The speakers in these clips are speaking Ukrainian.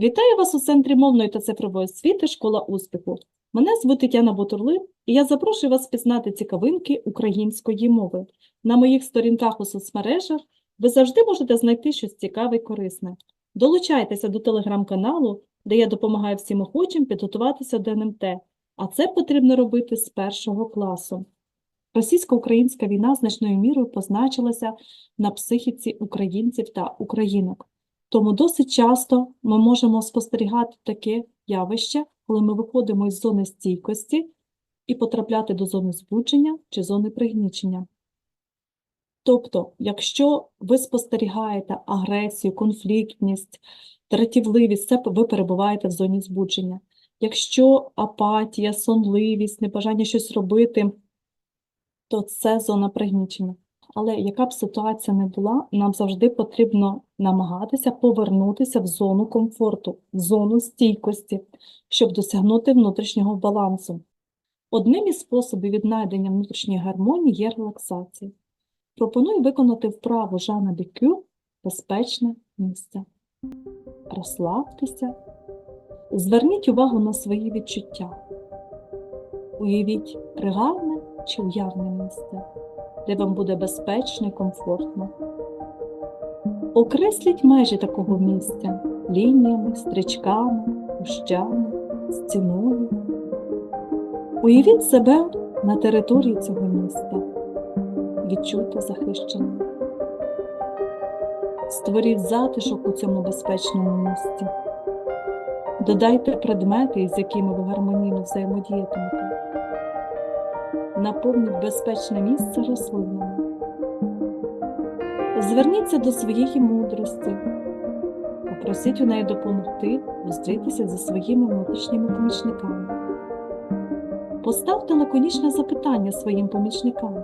Вітаю вас у Центрі мовної та цифрової освіти Школа успіху. Мене звуть Тетяна Бутурлин, і я запрошую вас пізнати цікавинки української мови. На моїх сторінках у соцмережах ви завжди можете знайти щось цікаве і корисне. Долучайтеся до телеграм-каналу, де я допомагаю всім охочим підготуватися до НМТ, а це потрібно робити з першого класу. Російсько-українська війна значною мірою позначилася на психіці українців та українок. Тому досить часто ми можемо спостерігати таке явище, коли ми виходимо із зони стійкості і потрапляти до зони збудження чи зони пригнічення. Тобто, якщо ви спостерігаєте агресію, конфліктність, дратівливість, це ви перебуваєте в зоні збудження. Якщо апатія, сонливість, небажання щось робити, то це зона пригнічення. Але яка б ситуація не була, нам завжди потрібно намагатися повернутися в зону комфорту, в зону стійкості, щоб досягнути внутрішнього балансу. Одним із способів віднайдення внутрішньої гармонії є релаксація. Пропоную виконати вправу Жана Бікю безпечне місце. Розслабтеся, зверніть увагу на свої відчуття. Уявіть реальне чи уявне місце де вам буде безпечно і комфортно. Окресліть межі такого місця лініями, стрічками, кущами, стіною. Уявіть себе на території цього місця. Відчуйте захищеним. Створіть затишок у цьому безпечному місці. Додайте предмети, з якими ви гармонійно взаємодіятимете. Наповніть безпечне місце рослинами. Зверніться до своєї мудрості, попросіть у неї допомогти зустрітися зі своїми внутрішніми помічниками. Поставте лаконічне запитання своїм помічникам.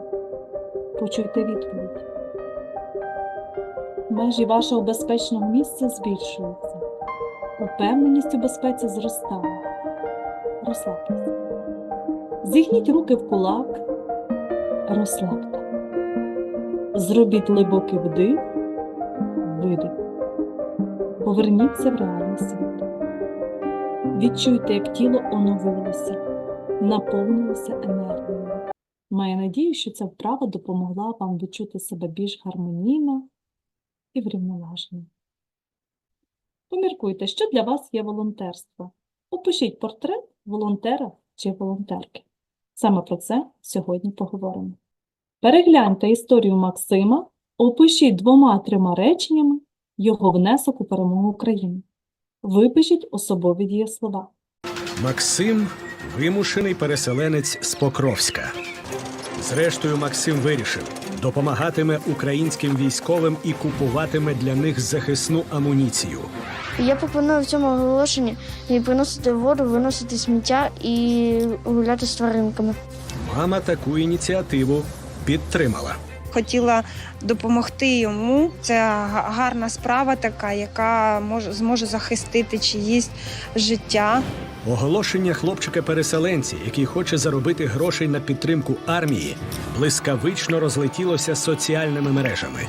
Почуйте відповідь. Межі вашого безпечного місця збільшуються. Упевненість у безпеці зростає. Розслабтеся. Зігніть руки в кулак, розслабте. Зробіть глибокий вдих, видих. Поверніться в реальний світ. Відчуйте, як тіло оновилося, наповнилося енергією. Маю надію, що ця вправа допомогла вам відчути себе більш гармонійно і врівноважено. Поміркуйте, що для вас є волонтерство. Опишіть портрет волонтера чи волонтерки. Саме про це сьогодні поговоримо. Перегляньте історію Максима, опишіть двома-трьома реченнями його внесок у перемогу України. Випишіть особові дієслова. Максим вимушений переселенець з Покровська. Зрештою, Максим вирішив, допомагатиме українським військовим і купуватиме для них захисну амуніцію. Я пропоную в цьому оголошенні і приносити воду, виносити сміття і гуляти з тваринками. Мама таку ініціативу підтримала. хотіла допомогти йому. Це га- гарна справа, така, яка може зможе захистити чиїсь життя. Оголошення хлопчика-переселенці, який хоче заробити грошей на підтримку армії, блискавично розлетілося соціальними мережами.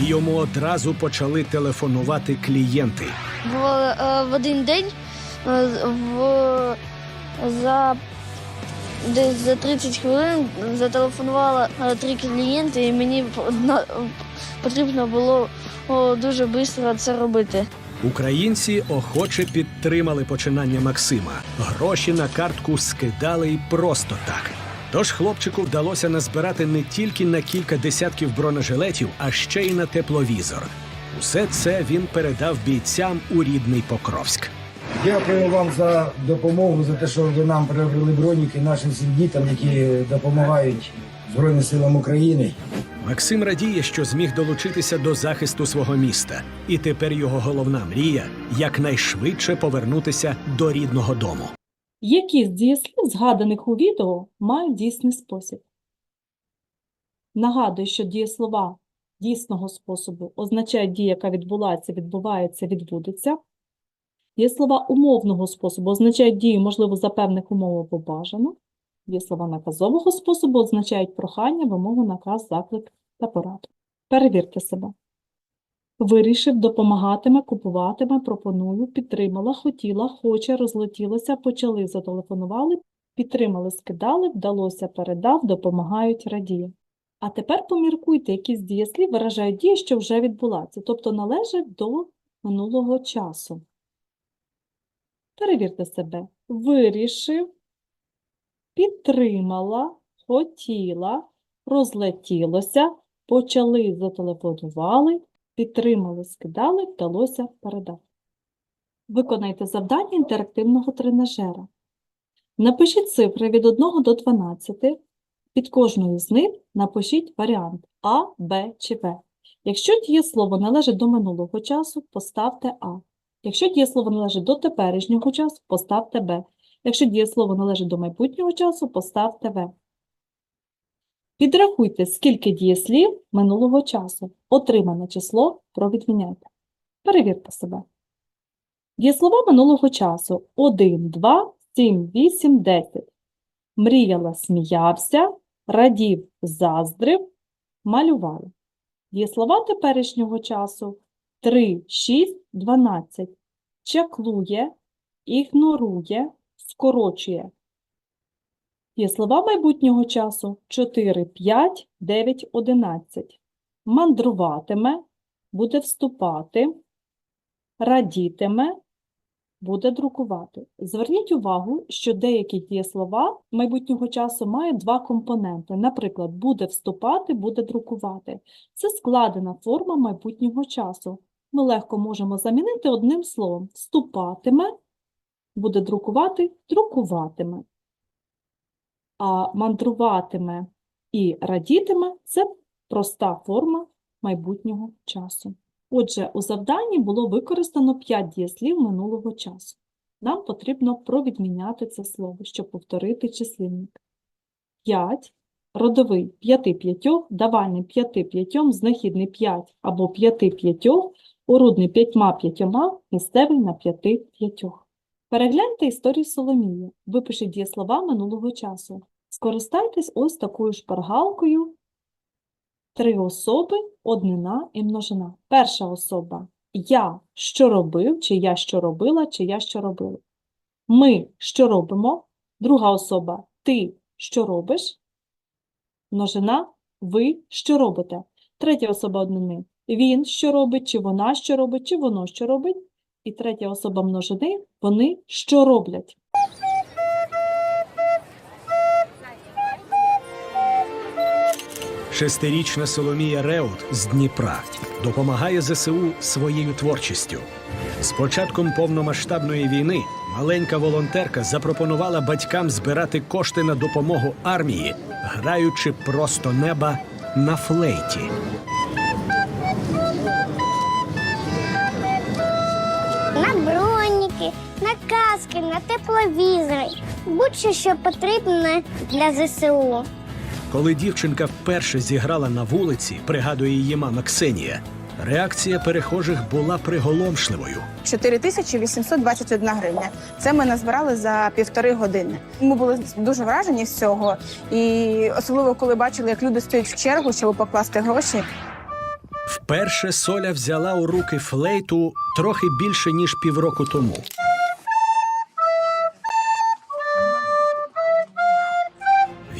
І йому одразу почали телефонувати клієнти. В, е, в один день е, в, за, десь за 30 хвилин зателефонувало е, три клієнти, і мені потрібно було дуже швидко це робити. Українці охоче підтримали починання Максима. Гроші на картку скидали й просто так. Тож хлопчику вдалося назбирати не тільки на кілька десятків бронежилетів, а ще й на тепловізор. Усе це він передав бійцям у рідний Покровськ. Дякую вам за допомогу, за те, що ви нам приобрели броніки нашим дітям, які допомагають Збройним силам України. Максим радіє, що зміг долучитися до захисту свого міста, і тепер його головна мрія якнайшвидше повернутися до рідного дому. Які з дієслів, згаданих у відео, мають дійсний спосіб? Нагадую, що дієслова дійсного способу означають дія, яка відбулася, відбувається, відбудеться. Дієслова умовного способу означають дію, можливо, за певних умов або бажано. Дієслова наказового способу означають прохання, вимогу, наказ, заклик та пораду. Перевірте себе. Вирішив, допомагатиме, купуватиме, пропоную, підтримала, хотіла, хоче, розлетілося, почали, зателефонували, підтримали, скидали, вдалося, передав, допомагають, радіє. А тепер поміркуйте, які з дієслів виражають дію, що вже відбулася, тобто належать до минулого часу. Перевірте себе. Вирішив, підтримала, хотіла, розлетілося, почали, зателефонували, підтримали, скидали, вдалося, передав. Виконайте завдання інтерактивного тренажера. Напишіть цифри від 1 до 12. Під кожною з них напишіть варіант А, Б чи В. Якщо дієслово належить до минулого часу, поставте А. Якщо дієслово належить до теперішнього часу, поставте Б. Якщо дієслово належить до майбутнього часу, поставте В. Підрахуйте, скільки дієслів минулого часу. Отримане число провідміняйте. Перевірте себе. Дієслова минулого часу 1, 2, 7, 8, 10. Мріяла, сміявся, радів, заздрив, малювали. Дієслова теперішнього часу 3, 6, 12. Чаклує, ігнорує, скорочує. Дієслова майбутнього часу 4, 5, 9, 11. Мандруватиме, буде вступати, радітиме, буде друкувати. Зверніть увагу, що деякі дієслова майбутнього часу мають два компоненти. Наприклад, буде вступати, буде друкувати. Це складена форма майбутнього часу. Ми легко можемо замінити одним словом. Вступатиме, буде друкувати, друкуватиме. А мандруватиме і радітиме це проста форма майбутнього часу. Отже, у завданні було використано 5 дієслів минулого часу. Нам потрібно провідміняти це слово, щоб повторити числівник. 5, родовий 5 п'ятьох, давальний 5 п'ятьом, знахідний 5 або 5 п'ятьох, орудний 5 п'ятьома, місцевий на 5 п'ятьох. Перегляньте історію Соломії. Випишіть дієслова минулого часу. Скористайтесь ось такою шпаргалкою. Три особи, однина і множина. Перша особа я що робив, чи я що робила, чи я що робила. Ми що робимо. Друга особа ти що робиш. Множина ви що робите. Третя особа однини він що робить, чи вона що робить, чи воно що робить. І третя особа множини вони що роблять. Шестирічна Соломія Реут з Дніпра допомагає ЗСУ своєю творчістю. З початком повномасштабної війни маленька волонтерка запропонувала батькам збирати кошти на допомогу армії, граючи просто неба на флейті. На каски, на тепловізори, будь-що що потрібне для ЗСУ. Коли дівчинка вперше зіграла на вулиці, пригадує її мама Ксенія, реакція перехожих була приголомшливою. 4821 гривня. Це ми назбирали за півтори години. Ми були дуже вражені з цього, і особливо коли бачили, як люди стоять в чергу, щоб покласти гроші. Вперше Соля взяла у руки флейту трохи більше ніж півроку тому.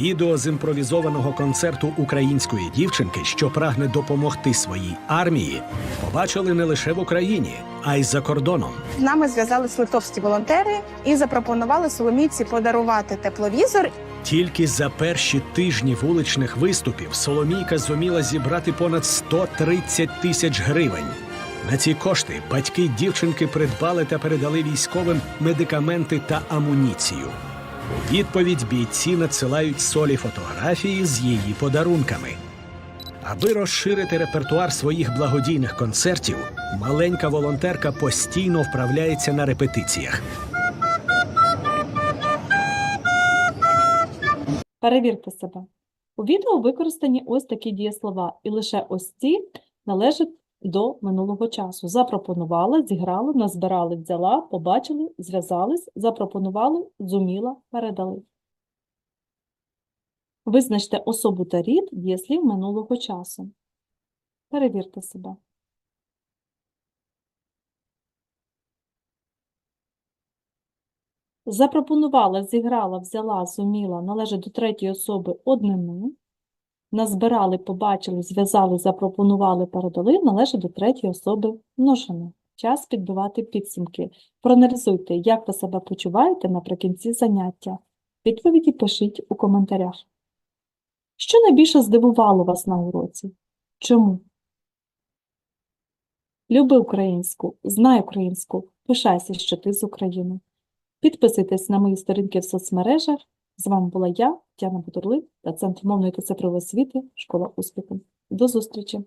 Відео з імпровізованого концерту української дівчинки, що прагне допомогти своїй армії, побачили не лише в Україні, а й за кордоном. З нами зв'язались литовські волонтери і запропонували Соломійці подарувати тепловізор. Тільки за перші тижні вуличних виступів Соломійка зуміла зібрати понад 130 тисяч гривень. На ці кошти батьки дівчинки придбали та передали військовим медикаменти та амуніцію. У відповідь бійці надсилають солі фотографії з її подарунками. Аби розширити репертуар своїх благодійних концертів, маленька волонтерка постійно вправляється на репетиціях. Перевірте себе. У відео використані ось такі дієслова, і лише ось ці належать до минулого часу. Запропонували, зіграли, назбирали, взяла, побачили, зв'язались, запропонували, зуміла, передали. Визначте особу та рід дієслів минулого часу. Перевірте себе. Запропонувала, зіграла, взяла, зуміла належить до третьої особи однини. Назбирали, побачили, зв'язали, запропонували, передали, належить до третьої особи множини. Час підбивати підсумки. Проаналізуйте, як ви себе почуваєте наприкінці заняття. Відповіді пишіть у коментарях. Що найбільше здивувало вас на уроці? Чому? Люби українську, знай українську, пишайся, що ти з України. Підписуйтесь на мої сторінки в соцмережах. З вами була я, Тяна Бутурлик та Центр мовної та цифрової освіти Школа успіху. До зустрічі!